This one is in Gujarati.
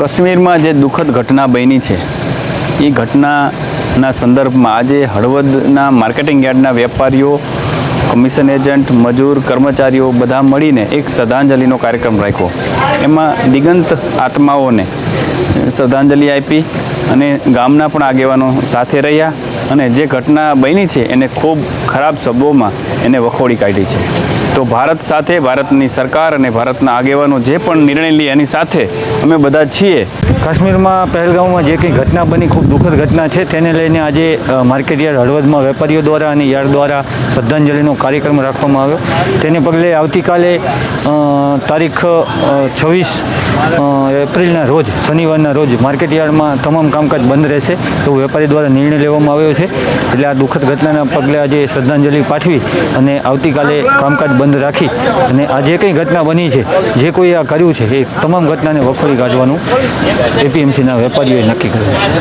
કાશ્મીરમાં જે દુઃખદ ઘટના બની છે, એ ઘટનાના સંદર્ભમાં આજે હળવદના માર્કેટિંગ યાર્ડના વેપારીઓ, કમિશન એજન્ટ, મજૂર, કર્મચારીઓ બધા મળીને એક શ્રદ્ધાંજલિનો કાર્યક્રમ રાખ્યો. એમાં દિગંત આત્માઓને શ્રદ્ધાંજલિ આપી અને ગામના પણ આગેવાનો સાથે રહ્યા અને જે ઘટના બની છે એને ખૂબ ખરાબ શબ્દોમાં એને વખોડી કાઢી છે. તો ભારત સાથે ભારતની સરકાર અને ભારતના આગેવાનો જે પણ નિર્ણય લે એની સાથે અમે બધા છીએ કાશ્મીરમાં પહેલગામમાં જે કંઈ ઘટના બની, ખૂબ દુઃખદ ઘટના છે, તેને લઈને આજે માર્કેટયાર્ડ માર્કેટ યાર્ડ હળવદમાં વેપારીઓ દ્વારા અને યાર્ડ દ્વારા શ્રદ્ધાંજલિનો કાર્યક્રમ રાખવામાં આવ્યો. તેને પગલે આવતીકાલે તારીખ છવ્વીસ એપ્રિલના રોજ, શનિવારના રોજ માર્કેટ યાર્ડમાં તમામ કામકાજ બંધ રહેશે એવું વેપારી દ્વારા નિર્ણય લેવામાં આવ્યો છે. એટલે આ દુઃખદ ઘટનાના પગલે આજે શ્રદ્ધાંજલિ પાઠવી અને આવતીકાલે કામકાજ બંધ રાખી અને આ જે કંઈ ઘટના બની છે, જે કોઈ આ કર્યું છે, એ તમામ ઘટનાને વખોડી કાઢવાનું એપીએમસીના વેપારીઓએ નક્કી કર્યું છે.